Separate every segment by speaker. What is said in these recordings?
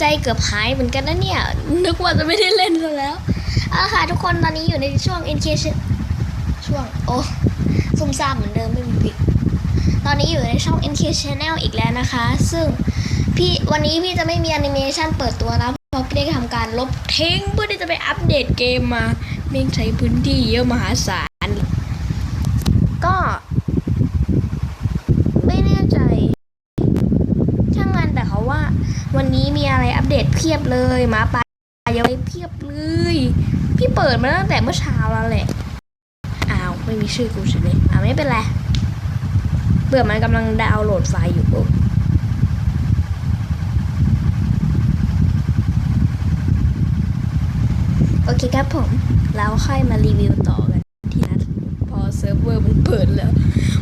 Speaker 1: ใจเกือบหายเหมือนกันนะเนี่ย นึกว่าจะไม่ได้เล่นซะแล้วเอาละค่ะทุกคนตอนนี้อยู่ในช่วง NK ช่วงโอ้ซุ่มซ่ามเหมือนเดิมไม่มีปิดตอนนี้อยู่ในช่อง NK Channel อีกแล้วนะคะ ซึ่งพี่วันนี้พี่จะไม่มีแอนิเมชันเปิดตัวนะเพราะพี่ได้ทำการลบทิ้งเพื่อที่จะไปอัปเดตเกมมาเม่งใช้พื้นที่เยอะมหาศาลก็ ไม่แน่ใจ ช่างมันแต่เขาว่า วั นี้มีอะไรอัปเดตเพียบเลยหมาป่าเยอะเพียบเลย พี่เปิดมาตั้งแต่เมื่อเช้าแล้วแหละอ้าวไม่มีชื่อกูเฉยเลยอ่าไม่เป็นไรเบื่อมันกำลังดาวน์โหลดไฟล์อยู่ปุ๊บโอเคครับผม แล้วค่อยมารีวิวต่อกันที่นัดพอเซิร์ฟเวอร์มันเปิดแล้ว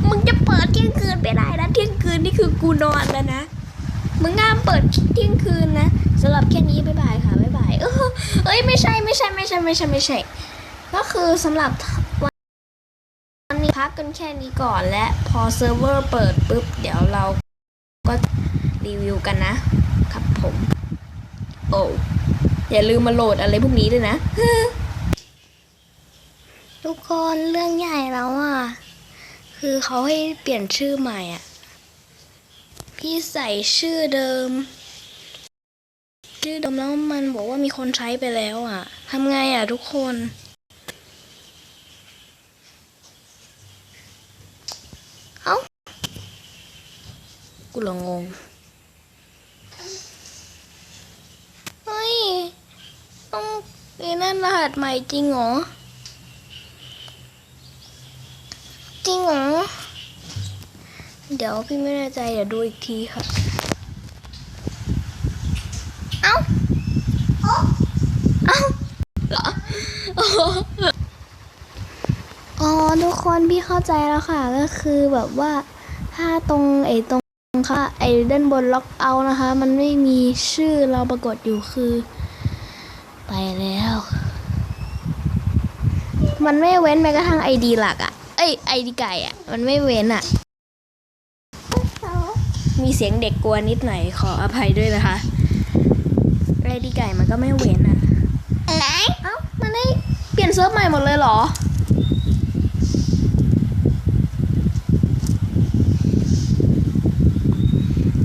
Speaker 1: มึงจะเปิดเที่ยงคืนไม่ได้นะเที่ยงคืนนี่คือกูนอนแล้วนะ มึงงามเปิดเที่ยงคืนนะสำหรับแค่นี้บ๊ายบายค่ะบ๊ายบายเออเอ้ยไม่ใช่ไม่ใช่ไม่ใช่ไม่ใช่ไม่ใช่ ก็คือสำหรับวันวันนี้พักกันแค่นี้ก่อนและพอเซิร์ฟเวอร์เปิดปุ๊บเดี๋ยวเราก็รีวิวกันนะครับผม โอ้อย่าลืมมาโหลดอะไรพวกนี้ด้วยนะ ทุกคนเรื่องใหญ่แล้วอะ คือเขาให้เปลี่ยนชื่อใหม่อะ พี่ใส่ชื่อเดิม ชื่อเดิมแล้วมันบอกว่ามีคนใช้ไปแล้วอะทำไงอะทุกคนเอ้ากูละงงเฮ้ย ต้องไอ้นั่นรหัสใหม่จริงเหรอจริงเหรอ เดี๋ยวพี่ไม่แน่ใจเดี๋ยวดูอีกทีค่ะ เอ้า เอ้าเหรออ๋อทุกคนพี่เข้าใจแล้วค่ะ ก็คือแบบว่าถ้าตรงไอ้ตรงค่ะไอ้ด้านบนล็อกเอาท์นะคะ มันไม่มีชื่อเราปรากฏอยู่คือ ไปแล้ว มันไม่เว้นแม้กระทั่งไอดีหลักอะเอ้ยไอดีไก่อะมันไม่เว้นอะ มีเสียงเด็กกลัวนิดหน่อยขออภัยด้วยนะคะไอดีไก่มันก็ไม่เว้นอะอะเอ้ามันได้เปลี่ยนเซิร์ฟใหม่หมดเลยเหรอ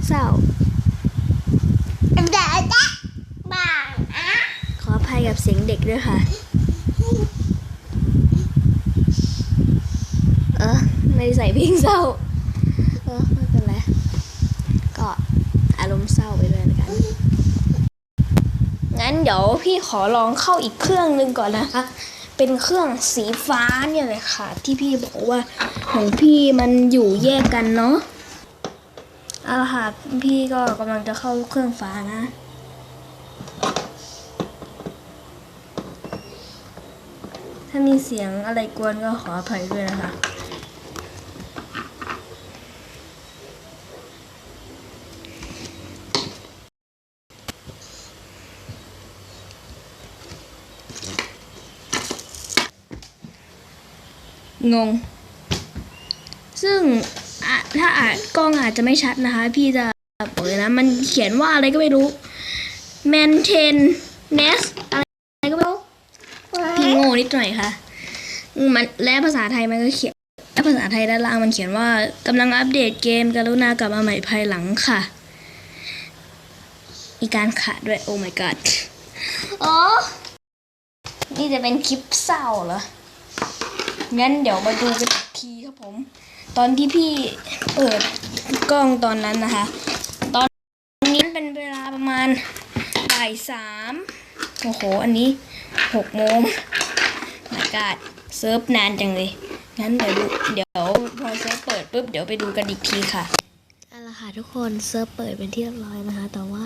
Speaker 1: เศร้าขออภัยกับเสียงเด็กด้วยค่ะ เออไม่ใส่เพลงเศร้า เออ ไม่เป็นไร ก็ อารมณ์เศร้าไปเลยละกัน งั้นเดี๋ยวพี่ขอลองเข้าอีกเครื่องหนึ่งก่อนนะคะ เป็นเครื่องสีฟ้าเนี่ยเลยค่ะ ที่พี่บอกว่าของพี่มันอยู่แยกกันเนาะเอาละค่ะพี่ก็กำลังจะเข้าเครื่องฟ้านะถ้ามีเสียงอะไรกวนก็ขออภัยด้วยนะคะ งง ซึ่งถ้าอาจกล้องอาจจะไม่ชัดนะคะ พี่จะเปิดนะ มันเขียนว่าอะไรก็ไม่รู้ maintain nest อะไรก็ไม่รู้ พี่โง่นิดหน่อยค่ะ มันและภาษาไทยมันก็เขียนและภาษาไทยด้านล่างมันเขียนว่ากำลังอัปเดตเกมกรุณากลับมาใหม่ภายหลังค่ะมีการขาดด้วย โอ้ my god อ๋อนี่จะเป็นคลิปเศร้าเหรอ งั้นเดี๋ยวมาดูกันอีกทีครับผม ตอนที่พี่เปิดกล้องตอนนั้นนะคะ ตอนนี้เป็นเวลาประมาณบ่ายสามโอ้โห อันนี้หกโมงมากาดเซิร์ฟนานจังเลยงั้นเดี๋ยวดูเดี๋ยวพอเซิร์ฟเปิดปุ๊บเดี๋ยวไปดูกันอีกทีค่ะเอาละค่ะทุกคนเซิร์ฟเปิดเป็นที่เรียบร้อยนะคะ แต่ว่า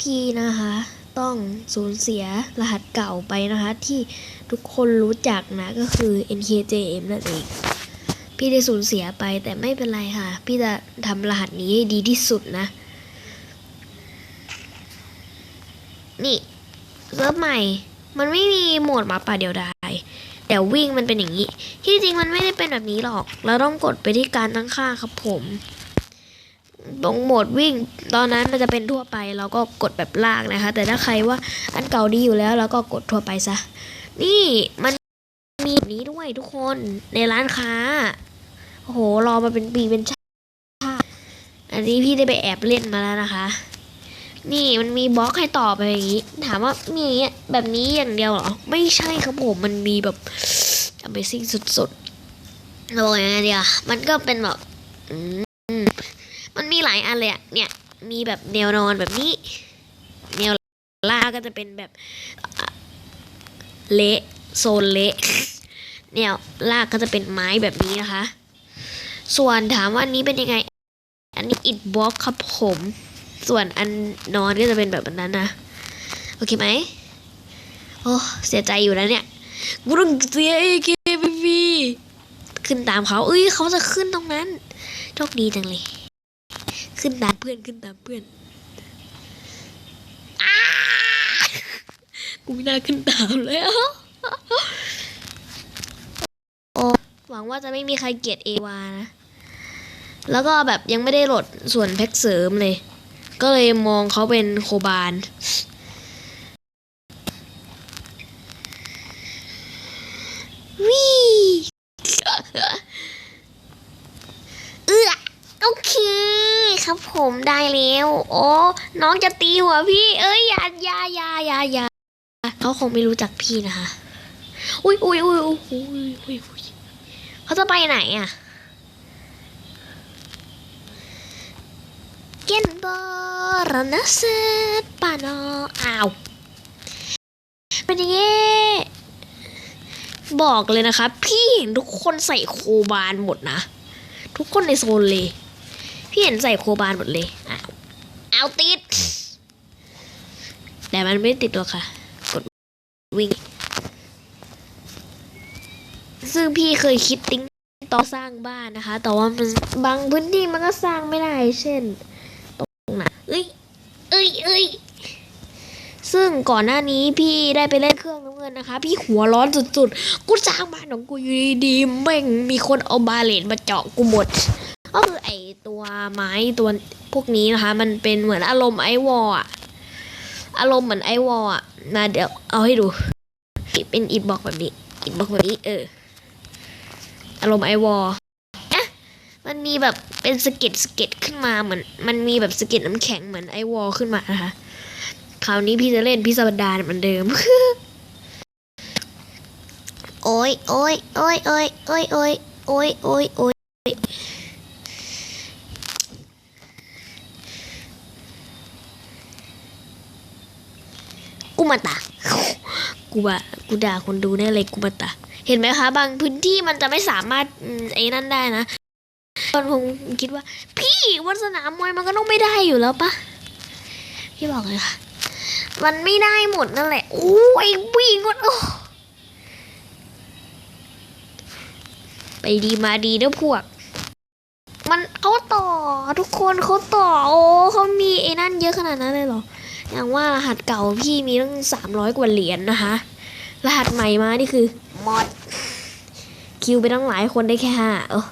Speaker 1: พี่นะคะ ต้องสูญเสียรหัสเก่าไปนะคะ ที่ทุกคนรู้จักนะก็คือ NKJM นั่นเอง พี่ได้สูญเสียไปแต่ไม่เป็นไรค่ะ พี่จะทำรหัสนี้ให้ดีที่สุดนะ นี่เซิร์ฟใหม่ มันไม่มีโหมดหมาป่าเดียวดายเดี๋ยววิ่งมันเป็นอย่างนี้ ที่จริงมันไม่ได้เป็นแบบนี้หรอก เราต้องกดไปที่การตั้งค่าครับผม
Speaker 2: ตรงโหมดวิ่ง ตอนนั้นมันจะเป็นทั่วไปเราก็กดแบบลากนะคะ แต่ถ้าใครว่าอันเก่าดีอยู่แล้วเราก็กดทั่วไปซะ นี่มันมีแบบนี้ด้วยทุกคนในร้านค้าโอ้โหรอมาเป็นปีเป็นชาติอันนี้พี่ได้ไปแอบเล่นมาแล้วนะคะ นี่มันมีบล็อกให้ต่อไปอย่างนี้ ถามว่ามีแบบนี้อย่างเดียวเหรอ ไม่ใช่ครับผมมันมีแบบ Amazing สุดๆเราบอกยังไงดีอะมันก็เป็นแบบ อืม มันมีหลายอัน เลยอะเนี่ยมีแบบแนวนอนแบบนี้ แนวล่าก็จะเป็นแบบเละโซนเละแนวลากก็จะเป็นไม้แบบนี้นะคะ ส่วนถามว่านนี้เป็นยังไง อันนี้อิดบล็อกครับผม ส่วนอันนอนก็จะเป็นแบบนั้นนะโอเคไหมโอ้เสียใจอยู่นะเนี่ยกูต้องเสียเอเคพีขึ้นตามเขาเอ้ยเขาจะขึ้นตรงนั้นโชคดีจังเลย ขึ้นตามเพื่อนขึ้นตามเพื่อนกูไม่น่าขึ้นตามเลยอะโอ้หวังว่าจะไม่มีใครเกลียดเอวานะ แล้วก็แบบยังไม่ได้โหลดส่วนแพ็กเสริมเลย ก็เลยมองเขาเป็นโคบาน วิเอื้อโอเค ครับผมได้แล้วโอ้น้องจะตีหัวพี่ เอ้ยอย่าอย่าอย่าอย่าอย่าเขาคงไม่รู้จักพี่นะคะอุ้ยอุ้ยอุ้ยอุ้ยอุ้ยอุ้ยเขาจะไปไหนอะเกนบอรนะเซตปานออ้าวเป็นยังไงบอกเลยนะคะ พี่เห็นทุกคนใส่โคบานหมดนะ ทุกคนในโซนเลย พี่เห็นใส่โคบานหมดเลยอ้าวเอาติด แต่มันไม่ติดหรอกค่ะ กดวิ่ง ซึ่งพี่เคยคิดติ้งต่อสร้างบ้านนะคะ แต่ว่ามันบางพื้นที่มันก็สร้างไม่ได้ เช่น ตรงไหนเอ้ย เอ้ยเอ้ยซึ่งก่อนหน้านี้พี่ได้ไปเล่นเครื่องน้ำเงินนะคะ พี่หัวร้อนสุดๆ กูสร้างบ้านของกูอยู่ดีๆแม่งมีคนเอาบาเลนมาเจาะกูหมด ก็คือไอตัวไม้ตัวพวกนี้นะคะ มันเป็นเหมือนอารมณ์ไอวอลอะอารมณ์เหมือนไอวอลอะมาเดี๋ยวเอาให้ดูเป็นอิดบอกแบบนี้อิดบอกแบบนี้เอออารมณ์ไอวอลอะมันมีแบบเป็นสเก็ดสเก็ดขึ้นมาเหมือนมันมีแบบสเก็ดน้ำแข็งเหมือนไอวอลขึ้นมานะคะคราวนี้พี่จะเล่นพิสดารเหมือนเดิมโอ้ยโอ้ยโอ้ยโอ้ยโอ้ยโอ้ยโอ้ยโอ้ยโอ้ย กูมาตากูว่ากูด่าคนดูแน่เลยกูมาตาเห็นไหมคะ บางพื้นที่มันจะไม่สามารถไอ้นั่นได้นะคนคงคิดว่า พี่วันสนามมวยมันก็ต้องไม่ได้อยู่แล้วปะพี่บอกเลยค่ะ มันไม่ได้หมดนั่นแหละโอ้ยวิ่งมันโอ้ไปดีมาดีนะพวก มันเขาต่อทุกคนเขาต่อ โอ้เขามีไอ้นั่นเยอะขนาดนั้นเลยเหรอ อย่างว่ารหัสเก่าพี่มีตั้งสามร้อยกว่าเหรียญนะคะ รหัสใหม่มานี่คือหมดคิวไปตั้งหลายคนได้แค่ห้าเออ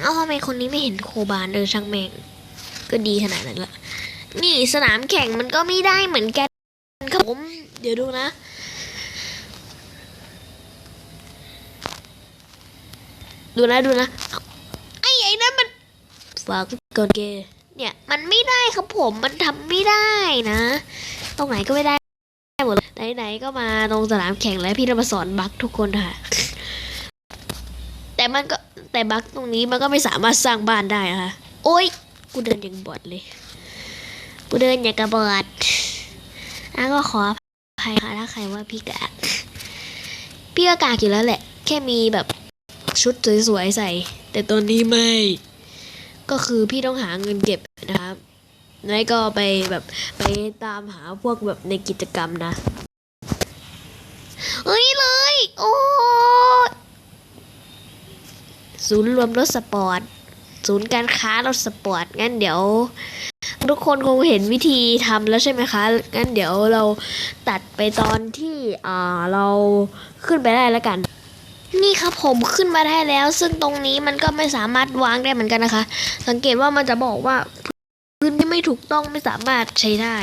Speaker 2: เอาทำไมคนนี้ไม่เห็นโคบานเลยช่างแม่งก็ดีขนาดนั้นละนี่สนามแข่งมันก็ไม่ได้เหมือนกันครับผม เดี๋ยวดูนะดูนะดูนะเอาไอ้ไอ้นั่นมัน ฝากก่อนเกเนี่ย มันไม่ได้ครับผมมันทำไม่ได้นะ ตรงไหนก็ไม่ได้หมดไหนๆก็มาตรงสนามแข่งแล้วพี่จะมาสอนบักทุกคนค่ะ แต่มันก็แต่บักตรงนี้มันก็ไม่สามารถสร้างบ้านได้นะคะโอ้ยกูเดินอย่างบอดเลย กูเดินอย่างกระบอดอะก็ขออภัยค่ะถ้าใครว่าพี่กากพี่ก็กากอยู่แล้วแหละ แค่มีแบบชุดสวยๆใส่ แต่ตอนนี้ไม่ ก็คือพี่ต้องหาเงินเก็บนะครับแล้วก็ไปแบบไปตามหาพวกแบบในกิจกรรมนะ เฮ้ยเลย โอ้ศูนย์รวมรถสปอร์ต ศูนย์การค้ารถสปอร์ต งั้นเดี๋ยว ทุกคนคงเห็นวิธีทำแล้วใช่ไหมคะ งั้นเดี๋ยวเราตัดไปตอนที่ อ่า เราขึ้นไปได้แล้วกัน
Speaker 1: นี่ครับผมขึ้นมาได้แล้ว ซึ่งตรงนี้มันก็ไม่สามารถวางได้เหมือนกันนะคะ สังเกตว่ามันจะบอกว่าพื้นที่ไม่ถูกต้องไม่สามารถใช้ได้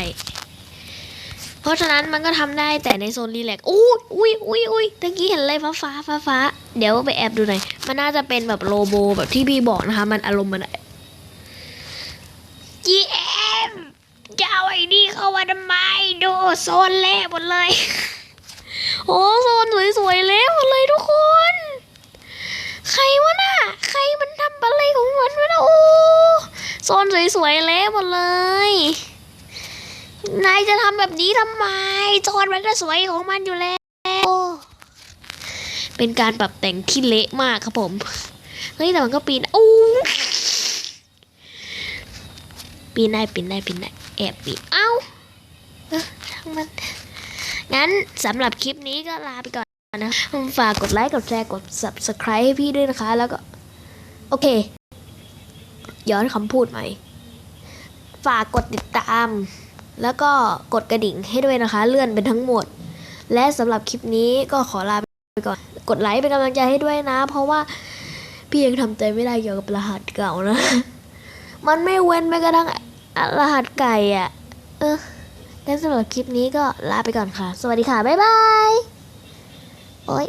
Speaker 1: เพราะฉะนั้นมันก็ทำได้แต่ในโซนรีแลกซ์อุ้ยอุ้ยอุ้ยอุ้ยตะกี้เห็นอะไรฟ้าฟ้าฟ้าฟ้าเดี๋ยวไปแอบดูหน่อย มันน่าจะเป็นแบบโลโบแบบที่พี่บอกนะคะ มันอารมณ์มัน GM จะเอาไอ้นี่เข้ามาทำไมดูโซนเละหมดเลย โอ้โซนสวยๆเละหมดเลยทุกคน ใครวะน่ะใครมันทำอะไรของมันวะนะโอ้โซนสวยๆเละหมดเลย นายจะทำแบบนี้ทำไมโซนมันก็สวยของมันอยู่แล้ว เป็นการปรับแต่งที่เละมากครับผม เฮ้ยแต่มันก็ปีนโอ้ปีนได้ปีนได้ปีนได้แอบปีนเอ้าเอ้อช่างมัน งั้นสำหรับคลิปนี้ก็ลาไปก่อนนะฝากกดไลค์ กดแชร์ กด subscribe ให้พี่ด้วยนะคะ แล้วก็ โอเค ย้อนคำพูดใหม่ ฝากกดติดตาม แล้วก็กดกระดิ่งให้ด้วยนะคะ เลื่อนเป็นทั้งหมด และสำหรับคลิปนี้ก็ขอลาไปก่อน กดไลค์เป็นกำลังใจให้ด้วยนะ เพราะว่าพี่ยังทำใจไม่ได้เกี่ยวกับรหัสเก่านะ มันไม่เว้นแม้กระทั่งรหัสไก่อะเออ งั้นสำหรับคลิปนี้ก็ลาไปก่อนค่ะ สวัสดีค่ะ บ๊ายบาย โอ๊ย